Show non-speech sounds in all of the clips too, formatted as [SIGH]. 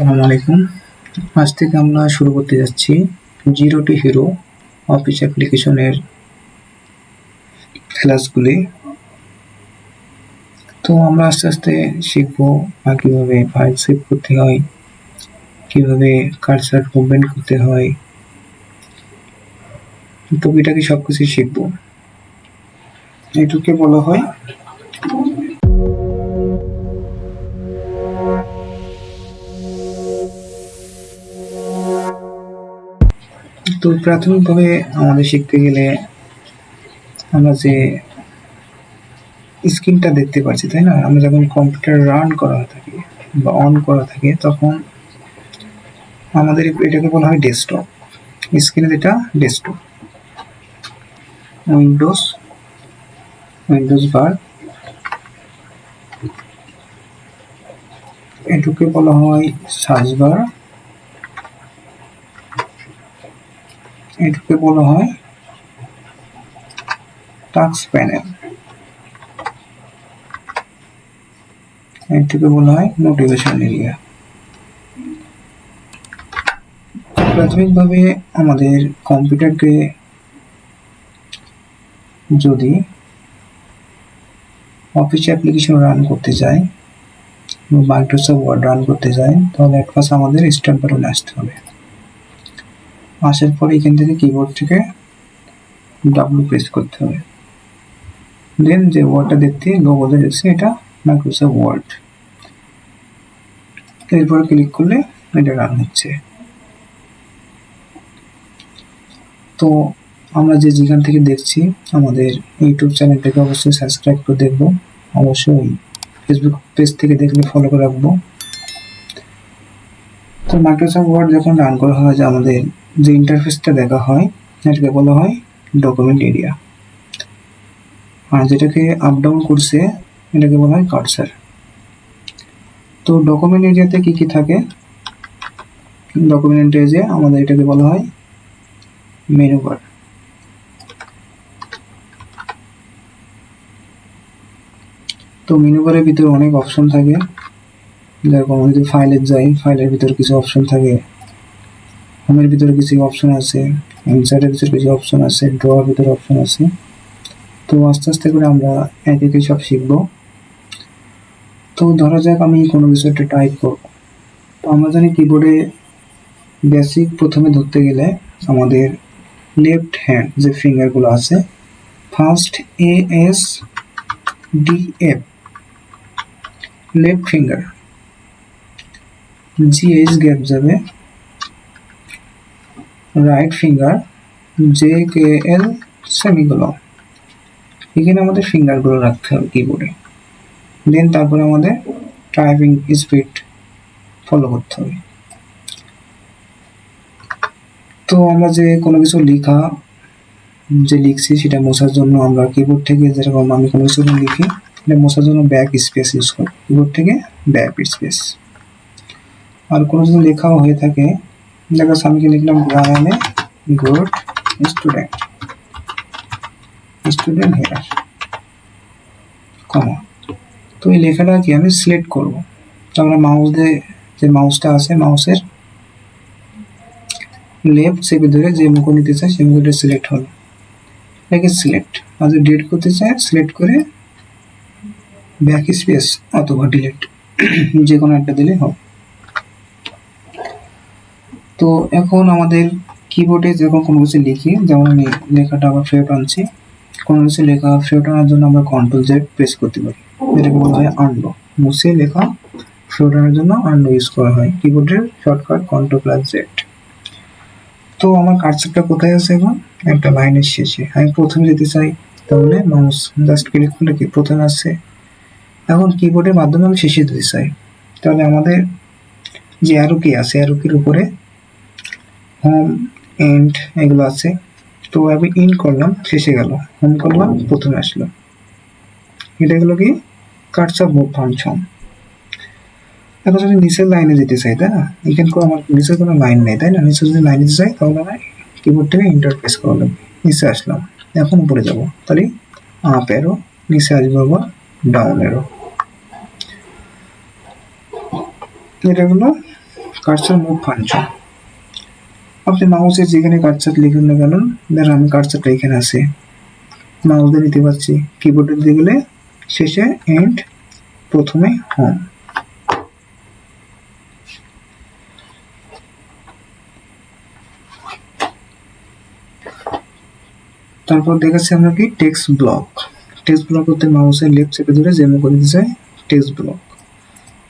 আসসালামু আলাইকুম। আজ থেকে আমরা শুরু করতে যাচ্ছি জিরো টু হিরো অফিস অ্যাপ্লিকেশনের ক্লাসগুলি তো আমরা আস্তে আস্তে শিখব কীভাবে ফাইল সেভ করতে হয়, কীভাবে কার্সার মুভমেন্ট করতে হয়। টুকিটাকি সব কিছুই শিখব। এটুকে বলা হয় তো প্রাথমিকভাবে আমাদের শিখতে গেলে আমরা যে স্ক্রিনটা দেখতে পাচ্ছি তাই না? আমরা যখন কম্পিউটার রান করা থাকে বা অন করা থাকে, তখন আমাদের এটাকে বলা হয় ডেস্কটপ। স্ক্রিনে যেটা ডেস্কটপ। Windows windows bar. এটুকে বলা হয় সার্চ বার। এটাকে বলা হয় টাক্স প্যানেল। এটাকে বলা হয় মোটিভেশন এরিয়া। প্রাথমিকভাবে আমাদের কম্পিউটারকে যদি অফিস অ্যাপ্লিকেশন রান করতে যাই মাইক্রোসফট ওয়ার্ড রান করতে যাই তাহলে পাশে আমাদের স্টার্ট বাটনে আসতে হবে। আসার পর এখান থেকে কিবোর্ড থেকে ডাব্লু প্রেস করতে হবে। দেন যে ওয়ার্ডটা দেখতে লোগোতে দেখছে এটা মাইক্রোসফট ওয়ার্ড এরপর ক্লিক করলে এটা রান হচ্ছে। তো আমরা যে যেখান থেকে দেখছি, আমাদের ইউটিউব চ্যানেলটাকে অবশ্যই সাবস্ক্রাইব করে দেখব। অবশ্যই ফেসবুক পেজ থেকে দেখলে ফলো করে রাখব। তো মাইক্রোসফট ওয়ার্ড যখন রান করা হয় যে আমাদের যে ইন্টারফেসটা দেখা হয় এটাকে বলা হয় ডকুমেন্ট এরিয়া আর যেটাকে আপ ডাউন করছে, এটাকে বলা হয় কার্সার তো ডকুমেন্ট এরিয়াতে কি কি থাকে? ডকুমেন্ট এরিয়া আমাদের এটাকে বলা হয় মেনু বার তো মেনু বারের ভিতরে অনেক অপশন থাকে। যেরকম আমি যদি ফাইলের যাই ফাইলের ভিতরে কিছু অপশন থাকে। হোমের ভিতরে কিছু অপশন আছে ইনসাইডের ভিতরে কিছু অপশন আছে ড্রয়ার ভিতরে অপশন আছে। তো আস্তে আস্তে করে আমরা এক একে সব শিখব। তো ধরা যাক আমি কোনো কিছু একটা টাইপ করব। তো আমরা জানি কিবোর্ডে বেসিক প্রথমে ধরতে গেলে আমাদের লেফট হ্যান্ড যে ফিঙ্গারগুলো আছে first A S D F left finger G H gap যাবে। Right finger J K L সেমিগুলো এখানে আমাদের ফিঙ্গারগুলো রাখতে হবে কিবোর্ডে দেন তারপরে আমাদের টাইপিং স্পিড ফলো করতে হবে। তো আমরা যে কোনো কিছু লেখা, যে লিখছি সেটা মোছার জন্য আমরা কিবোর্ড থেকে যেরকম আমি কোনো কিছু লিখি এটা মোছার জন্য ব্যাক স্পেস ইউজ করি। কিবোর্ড থেকে ব্যাক স্পেস আর কোনো যদি লেখাও হয়ে থাকে, দেখো কি লিখলাম গ্রামে good student. Student here. Comma তো এই লেখাটা কি আমি সিলেক্ট করব? তো আমরা মাউস দিয়ে যে মাউসটা আছে মাউসের লেফট চেপে ধরে যে মুখ নিতে চাই সেই মুখটা সিলেক্ট হলো। এটাকে সিলেক্ট আর যদি ডেট করতে চাই সিলেক্ট করে ব্যাক স্পেস অথবা ডিলিট যে কোনো একটা দিলে হবে। তো এখন আমাদের কিবোর্ডে যখন কোনো কিছু লিখি, যেমন আমি লেখাটা আবার ফেরত আনছি, কোনো কিছু লেখা ফেরত আনার জন্য আমরা কন্ট্রোল জেড প্রেস করতে পারি। এটাকে বলা হয় আন্ডো মুছে লেখা, ফেরত আনার জন্য আন্ডো ইউজ করা হয়। কিবোর্ডের শর্টকাট কন্ট্রোল প্লাস জেড তো আমার কার্সারটা কোথায় আছে এখন? একটা লাইনের শেষে। আমি প্রথমে যেতে চাই, তাহলে মাউস জাস্ট ক্লিক করলে কি? প্রথমে আসছে। এখন কিবোর্ডের মাধ্যমে আমি শেষে যেতে চাই। তাহলে আমাদের যে অ্যারো কি আছে অ্যারো কির উপরে হোম এন্ড এগুলো আছে। তো আমি ইন করলাম, শেষে গেল। হোম করলাম, প্রথমে আসলো। এটা গেলো কি? Cursor move function. এখন যদি নিচের লাইনে যেতে চাই, তাই না? এখানে কোনো আমার নিচের কোনো লাইন নেই, তাই না? নিচে যদি লাইনে যেতে চাই, তাহলে আমি কিবোর্ড থেকে ইন্টারপ্রেস করা লাগবে নিচে আসলাম। এখন উপরে যাব। তাহলে আপ এরো নিচে আসব আবার ডাউন এরো এটা হলো কার্সার মুভ ফাংশন। আপনি মাউসে যেখানে কার্সার লিখুন না কেন ধর আমি কার্সারটা এখানে আছে। মাউস দিয়ে নিতে পারছি কিবোর্ডে দিয়ে গেলে, শেষে এন্ড প্রথমে হোম তারপর দেখাচ্ছি আমরা কি টেক্সট ব্লক টেক্সট ব্লক করতে মাউসের লেফট চেপে ধরে জেমো করে দিতে চাই টেক্সট ব্লক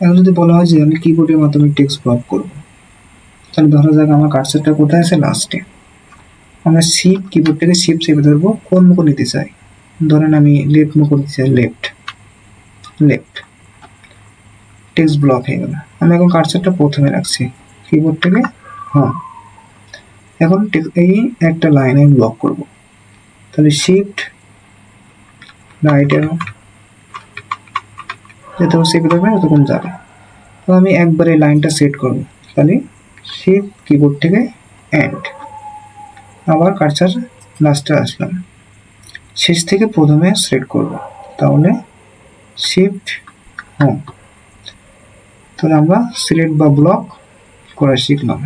এখন যদি বলা হয় যে আমি কিবোর্ডের মাধ্যমে টেক্সট ব্লক করব তাহলে ধরা যাক আমার কার্সারটা কোথায় আছে লাস্টে আমরা শিপ কিবোর্ড থেকে শিপ চেপে ধরবো, কোন মুখ নিতে চাই? ধরেন আমি লেফট মুখ নিতে চাই লেফট লেফট টেক্সট ব্লক হয়ে গেল। আমি এখন কার্সারটা প্রথমে রাখছি কিবোর্ড থেকে হ্যাঁ এখন এই একটা লাইন আমি ব্লক করব। তাহলে শিফট রাইট অ্যারো যতক্ষণ চেপে ধরবে ততক্ষণ যাবে। তো আমি একবার এই লাইনটা সেট করব। তাহলে শিফট কিবোর্ড থেকে এন্ড আবার কার্সার লাস্টে আসলাম। শেষ থেকে প্রথমে সেট করব। তাহলে শিফট হোম তাহলে আমরা সিলেক্ট বা ব্লক করা শিখলাম।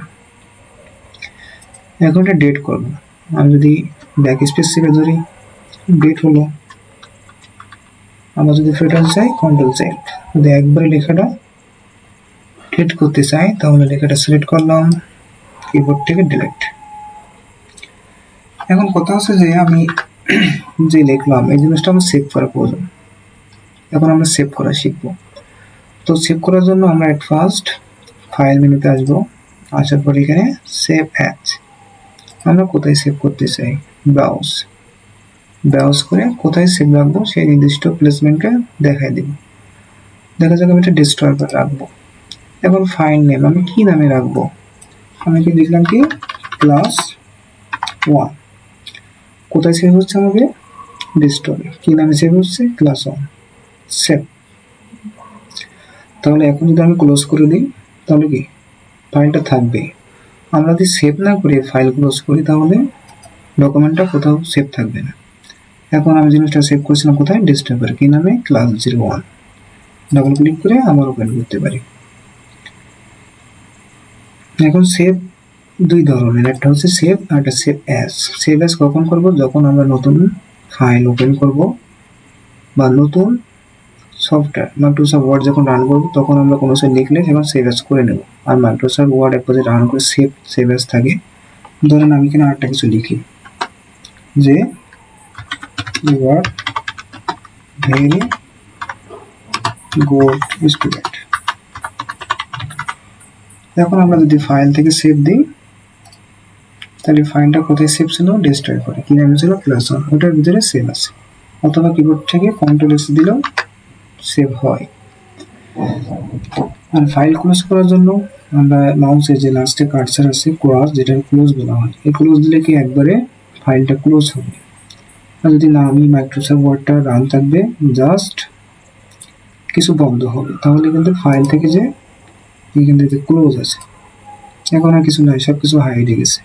এখন এটা ডেট করব। আমি যদি ব্যাক স্পেস চেপে ধরি ডেট হলো। আমরা যদি ফেটাল চাই কন্ট্রোল চাই যদি একবারে লেখাটা ডিলিট করতে চাই, তাহলে লেখাটা সিলেক্ট করলাম কিবোর্ড থেকে ডিলিট এখন কথা হচ্ছে যে আমি [CLEARS THROAT] যে লিখলাম, এই জিনিসটা আমার সেভ করা প্রয়োজন। এখন আমরা সেভ করা শিখব। তো সেভ করার জন্য আমরা এট ফার্স্ট ফাইল মেনুতে আসব, আসার পর এখানে সেভ অ্যাজ আমরা কোথায় সেভ করতে চাই? ব্রাউজ ব্রাউজ করে কোথায় সেভ রাখব? সেই নির্দিষ্ট প্লেসমেন্টে দেখাই দিব। দেখা যাক আমি এটা ডিস্ট্রয় করে রাখব। এখন ফাইন নেম আমি কি নামে রাখব? আমি কি লিখলাম কি? ক্লাস ওয়ান কোথায় সেভ হচ্ছে আমাকে? ডিস্ট্রয় কি নামে সেভ হচ্ছে? ক্লাস ওয়ান সেভ তাহলে এখন যদি আমি ক্লোজ করে দিই, তাহলে কি? ফাইলটা থাকবে। আমরা যদি সেভ না করে ফাইল ক্লোজ করি, তাহলে ডকুমেন্টটা কোথাও সেভ থাকবে না। এখন আমি জিনিসটা সেভ করেছিলাম কোথায়? ডেস্কটপের কি নামে? Class zero one double click করে আবার ওপেন করতে পারি। এখন সেভ দুই ধরনের, একটা হচ্ছে সেভ আর একটা সেভ অ্যাজ সেভ অ্যাজ কখন করব? যখন আমরা নতুন ফাইল ওপেন করব বা নতুন সফটওয়্যার মাইক্রোসফট ওয়ার্ড যখন রান করব, তখন আমরা কোনো কিছু লিখলে সেখানে সেভ অ্যাস করে নেব। আর মাইক্রোসফট ওয়ার্ড একবার যে রান করে সেভ সেভ অ্যাস থাকে। ধরেন আমি এখানে আরেকটা কিছু লিখি, যে you are very good student এখন আমরা যদি ফাইল থেকে সেভ দিই, তাহলে ফাইলটা কোথায় সেভ ছিল? ডিস্ট্রয় করে। কি নাম ছিল? প্লাস ওয়ান ওটার ভিতরে সেভ আছে। অথবা কিবোর্ড থেকে কন্ট্রোল এস দিলেও সেভ হয়। আর ফাইল ক্লোজ করার জন্য আমরা মাউসে যে লাস্টে কার্সার আছে ক্রস যেটা ক্লোজ বলা হয়, এই ক্লোজ দিলে কি একবারে ফাইলটা ক্লোজ হবে? আর যদি না, আমি মাইক্রোসফট ওয়ার্ডটা রান থাকবে জাস্ট কিছু বন্ধ হবে। তাহলে কিন্তু ফাইল থেকে যে এখান থেকে ক্লোজ আছে। এখন আর কিছু নাই সব কিছু হাইড গেছে।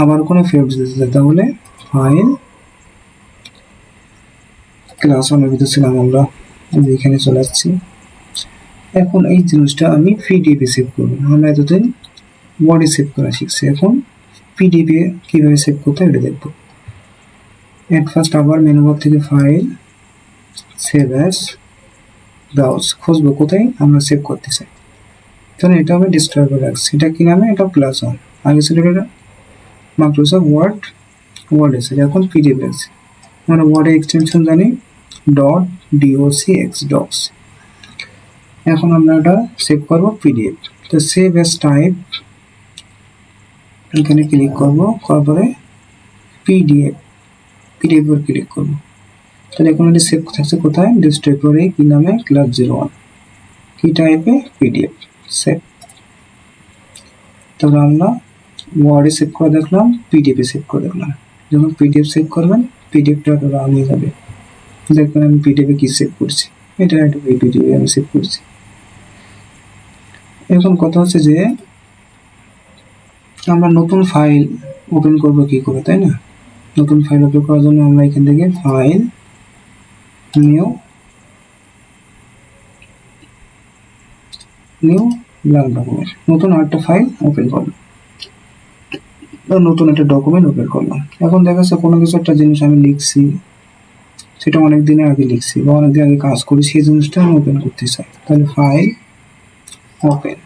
আবার কোনো ফেরত দিতে চাই তাহলে ফাইল ক্লাস ওয়ানের ভিতরে ছিলাম আমরা এখানে চলে আসছি। এখন এই জিনিসটা আমি পিডিএফে সেভ করব। আমরা এতদিন ওয়ার্ডে সেভ করা শিখছি। এখন পিডিএফে কীভাবে সেভ করতে এটা দেখব। এট ফার্স্ট আবার মেনু বার থেকে ফাইল সেভ অ্যাজ ব্রাউজ খুঁজবো কোথায়, আমরা সেভ করতে চাই। তাহলে এটা ডিস্ট্রয় করে রাখছি এটা কি নামে? এটা প্লাস ওয়ান আগে ছিল এটা মাইক্রোসফট ওয়ার্ড ওয়ার্ড এসে এখন পিডিএফ আছে। আমরা ওয়ার্ডের এক্সটেনশন জানি। ডট ডিওসি এক্স ডক্স এখন আমরা এটা সেভ করব পিডিএফ তো সেভ অ্যাজ টাইপ এখানে ক্লিক করব। করার পরে পিডিএফ পিডিএফ ক্লিক করব। তাহলে এখন এটি সেভ থাকছে কোথায়? ডিস্ট্রয় কি নামে? ক্লাস জিরো ওয়ান কি টাইপে পিডিএফ সেভ তাহলে আমরা ওয়ার্ডে সেভ করে দেখলাম পিডিএফে সেভ করে দেখলাম। যখন পিডিএফ সেভ করবেন পিডিএফটা রান হয়ে যাবে। দেখবেন আমি পিডিএফে কি সেভ করছি? এটা একটা পিডিএফ আমি সেভ করছি। এখন কথা হচ্ছে যে, আমরা নতুন ফাইল ওপেন করব কি করে, তাই না? নতুন ফাইল ওপেন করার জন্য আমরা এখান থেকে file new new blank document নতুন আরেকটা ফাইল ওপেন করলাম। নতুন একটা ডকুমেন্ট ওপেন করলাম। এখন দেখা যাচ্ছে কোনো কিছু একটা জিনিস আমি লিখছি, সেটা অনেক দিনের আগে লিখছি বা অনেক আগে কাজ করি, সেই জিনিসটা আমি ওপেন করতে চাই। তাহলে ফাইল ওপেন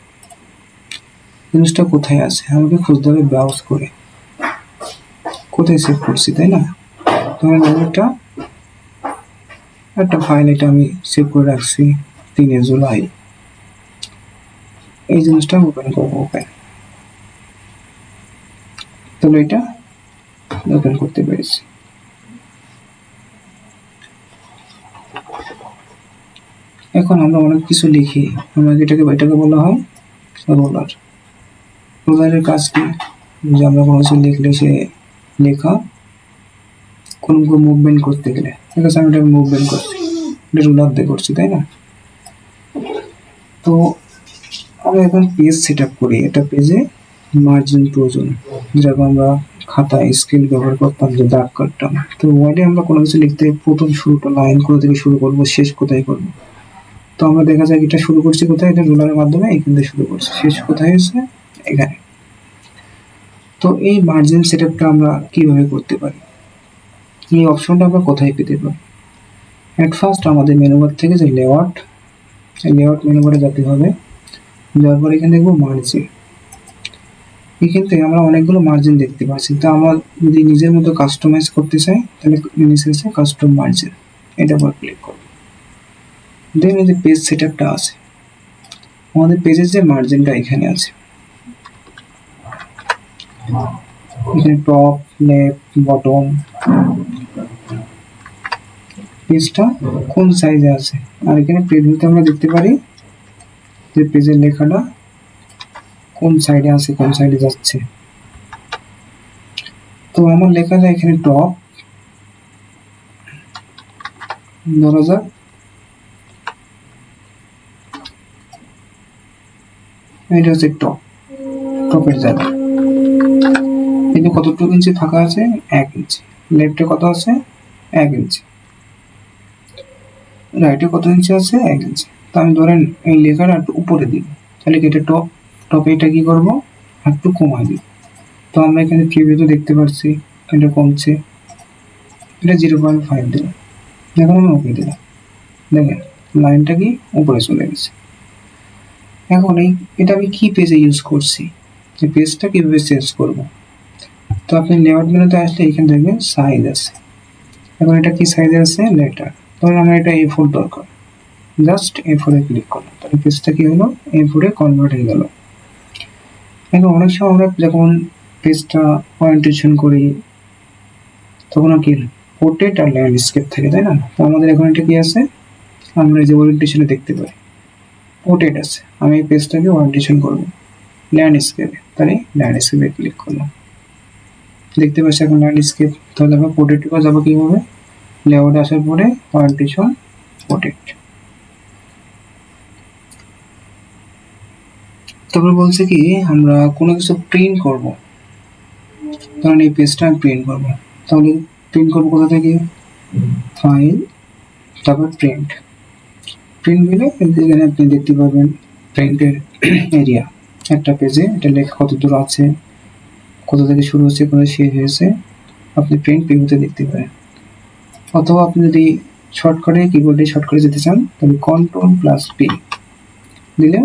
জিনিসটা কোথায় আছে? আমাকে খুঁজতে হবে ব্রাউজ করে। কোথায় সেভ করছি, তাই না? ধরেন একটা একটা ফাইল এটা আমি সেভ করে রাখছি তিনে জুলাই। এই জিনিসটা ওপেন করব ওপেন তাহলে এটা ওপেন করতে পেরেছি। এখন আমরা অনেক কিছু লিখি। আমাকে এটাকে এটাকে বলা হয়? রোলার রোলারের কাজ কি? যে আমরা কোনো কিছু লিখলে সে লেখা কোনো মুভমেন্ট করতে গেলে। ঠিক আছে আমি এটা মুভমেন্ট করছি। এটা রোলার দিয়ে করছি, তাই না? তো আমরা এখন পেজ সেট আপ করি। এটা পেজে মার্জিন প্রয়োজন। যেরকম আমরা খাতায় স্কেল ব্যবহার করতাম যে দাগ কাটতাম তো ওয়ার্ডে আমরা কোনো কিছু লিখতে প্রথম শুরুটা লাইন কোথা থেকে শুরু করব, শেষ কোথায় করব? তো আমরা দেখা যায় এটা শুরু করছি কোথায়? এটা রোলারের মাধ্যমে এখান থেকে শুরু করছি। শেষ কোথায় হয়েছে? এখানে। তো এই মার্জিন সেট আমরা কীভাবে করতে পারি? এই অপশনটা আমরা কোথায় পেতে পারি? অ্যাট ফার্স্ট আমাদের মেনু বার থেকে যে লেআউট লেআউট মেনু বারে যেতে হবে, যাওয়ার পর এখানে দেখব মার্জিন এখান থেকে আমরা অনেকগুলো মার্জিন দেখতে পাচ্ছি। তো আমরা যদি নিজের মতো কাস্টমাইজ করতে চাই, তাহলে নিচে এসে কাস্টম মার্জিন এটা উপর ক্লিক করব। দেন এই যে পেজ সেট আপটা আছে, আমাদের পেজের যে মার্জিনটা এখানে আছে। এখানে টপ লেফট বটম পেজটা কোন সাইজে আছে? আর এখানে পেজ আমরা দেখতে পারি যে পেজের লেখাটা কোন সাইডে আছে, কোন সাইডে যাচ্ছে। তো আমার লেখাটা এখানে টপ ধরা যাক। এটা হচ্ছে টপ টপের জায়গা। কিন্তু কতটুকু ইঞ্চি ফাঁকা আছে? এক ইঞ্চি লেফটে কত আছে? এক ইঞ্চি রাইটে কত ইঞ্চি আছে? এক ইঞ্চি তো আমি ধরেন এই লেখাটা একটু উপরে দিব তাহলে এটা টপ টপে এটা কী করব? একটু কমাই দিব তো আমরা এখানে প্রিভিউতে দেখতে পাচ্ছি এটা কমছে। এটা জিরো পয়েন্ট ফাইভ দিলাম। দেখুন আমি ওকে দিলাম। দেখেন লাইনটা কি? উপরে চলে গেছে। এখন এই, এটা আমি কী পেজে ইউজ করছি? যে পেজটা কীভাবে চেঞ্জ করব? তো আপনি লেআউট মেনুতে আসলে এখানে দেখবেন সাইজ আছে। এখন এটা কি সাইজে আছে? লেটার ধরুন আমার এটা এ ফোর দরকার। জাস্ট এ ফোরে ক্লিক করলাম। তাহলে পেজটা কি হলো? এ ফোরে কনভার্ট হয়ে গেল। এখন অনেক সময় আমরা যখন পেজটা ওরিয়েন্টেশন করি, তখন কি পোর্ট্রেট আর ল্যান্ডস্কেপ থাকে, তাই না? তো আমাদের এখন এটা কি আছে? আমরা যে ওরিয়েন্টেশনে দেখতে পাই। পোর্ট্রেট আছে। আমি এই পেজটাকে ওরিয়েন্টেশন করব। ল্যান্ডস্কেপে তাহলে ল্যান্ডস্কেপে ক্লিক করলাম। দেখতে পাচ্ছি এখন ল্যান্ডস্কেপ তাহলে আমরা পোর্ট্রেটে যাব কীভাবে? লেআউট আসার পরে ওরিয়েন্টেশন পোর্ট্রেট তারপর বলছে কি, আমরা কোনো কিছু প্রিন্ট করব। ধরেন এই পেজটা আমি প্রিন্ট করব। তাহলে প্রিন্ট করব কোথা থেকে? ফাইল তারপর প্রিন্ট প্রিন্ট দিলে এখানে আপনি দেখতে পাবেন প্রিন্টের এরিয়া একটা পেজে এটা লেখা কত দূর আছে, কোথা থেকে শুরু হচ্ছে কোথায় শেষ হয়েছে, আপনি প্রিন্ট প্রিভিউতে দেখতে পারেন। অথবা আপনি যদি শর্টকাটে কিবোর্ডে শর্টকাটে যেতে চান, তাহলে কন্ট্রোল প্লাস পি দিলে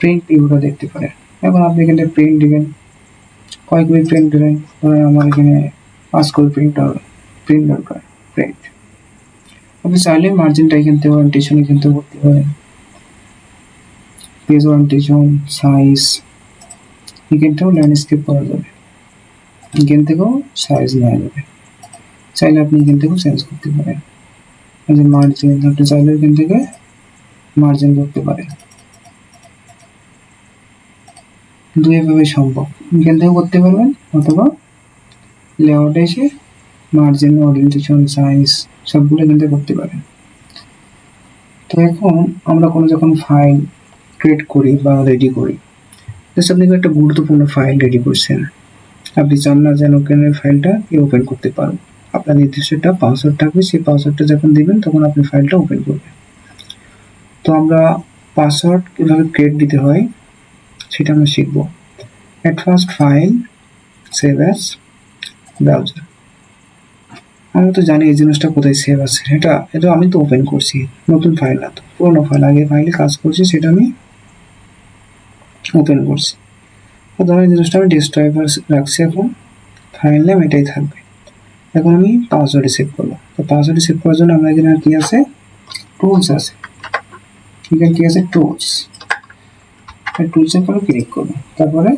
প্রিন্ট ভিউটা দেখতে পারেন। এখন আপনি এখানে প্রিন্ট দিবেন। কয়েক বই প্রিন্ট ধরেন আমার এখানে পাঁচ কপি প্রিন্ট প্রিন্ট দরকার প্রিন্ট আপনি চাইলে মার্জিনটা এখান থেকে ওয়ারেন্টেশন এখান থেকে করতে পারেন। পেজ ওয়ারেন্টেশন সাইজ এখান থেকেও ল্যান্ডস্কেপ করা যাবে। এখান থেকেও সাইজ নেওয়া যাবে। চাইলে আপনি এখান থেকেও চেঞ্জ করতে পারেন। যে মার্জিন আপনি চাইলে এখান থেকে মার্জিন করতে পারেন। দুইভাবে সম্ভব। এখান থেকেও করতে পারবেন অথবা লেআউটে এসে মার্জিন ওরিয়েন্টেশন সাইজ সবগুলো এখান থেকে করতে পারেন। তো এখন আমরা কোনো যখন ফাইল ক্রিয়েট করি বা রেডি করি জাস্ট আপনি একটা গুরুত্বপূর্ণ ফাইল রেডি করছেন। আপনি চান না যেন কেন ফাইলটা ওপেন করতে পারো আপনার নির্দিষ্ট একটা পাসওয়ার্ড থাকবে, সেই পাসওয়ার্ডটা যখন দিবেন, তখন আপনি ফাইলটা ওপেন করবেন। তো আমরা পাসওয়ার্ড কীভাবে ক্রিয়েট দিতে হয়, সেটা আমরা শিখব। At first file save as browser আমরা তো জানি এই জিনিসটা কোথায় সেভ আছে। এটা এটা আমি তো ওপেন করছি, নতুন ফাইল না তো, পুরোনো ফাইল আগে ফাইলে কাজ করছি, সেটা আমি ওপেন করছি। তো এই জিনিসটা আমি ডেস্কটপে রাখছি এখন ফাইল নেম এটাই থাকবে। এখন আমি পাসওয়ার্ডে সেভ করব। তো পাসওয়ার্ডে সেভ করার জন্য আমরা এখানে কি আছে? টুলস আছে। এখানে কি আছে? টুলস টুলসের পরে ক্লিক করব। তারপরে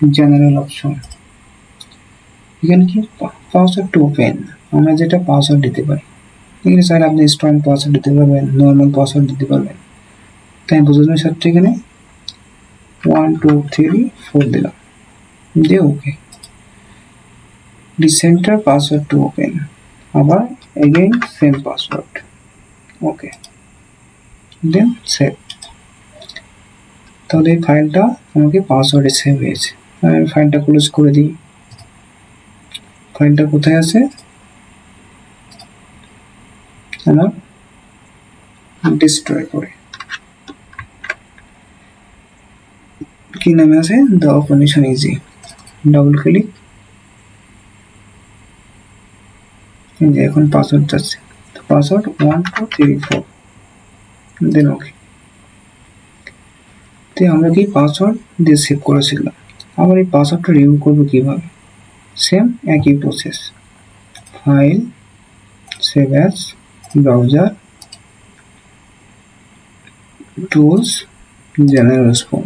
জেনারেল অপশন এখানে কি? পাসওয়ার্ড টু ওপেন আমরা যেটা পাসওয়ার্ড দিতে পারি। এখানে স্যার আপনি স্ট্রং পাসওয়ার্ড দিতে পারবেন নর্মাল পাসওয়ার্ড দিতে পারবেন। তাই বোঝানোর সাথে এখানে। ওয়ান টু থ্রি ফোর দিলাম। দিয়ে ওকে ডিসেন্টার পাসওয়ার্ড টু ওপেন আবার again same password okay then save তাহলে ফাইলটা আমাকে পাসওয়ার্ডে সেভ হয়েছে। আমি ফাইলটা ক্লোজ করে দিই। ফাইলটা কোথায় আছে? আমার ডিস্ট্রয় করে। কি নামে আছে? The operation easy double click যে এখন পাসওয়ার্ড যাচ্ছে। তো password one two three four then okay তো আমরা কি পাসওয়ার্ড দিয়ে সেভ করেছিলাম আবার এই পাসওয়ার্ডটা রিমুভ করব কীভাবে? সেম একই process file save as browser tools general spoon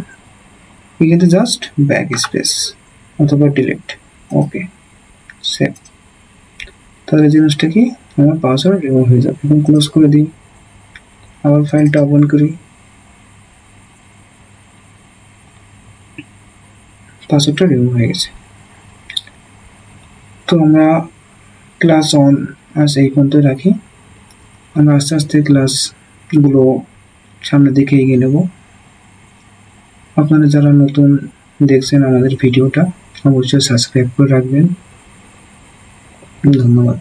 এখানে জাস্ট ব্যাক স্পেস অথবা ডিলিট ওকে সেভ তাহলে জিনিসটা কি? আমার পাসওয়ার্ড রিমুভ হয়ে যাবে। এখন ক্লোজ করে দিই। আবার ফাইলটা ওপেন করি। পাসওয়ার্ডটা রিমুভ হয়ে গেছে। তো আমরা ক্লাস অন আজ এই পর্যন্ত রাখি। আমরা আস্তে আস্তে ক্লাসগুলো সামনের দিকে এগিয়ে নেব। আপনারা যারা নতুন দেখছেন আমাদের ভিডিওটা অবশ্যই সাবস্ক্রাইব করে রাখবেন। ধন্যবাদ।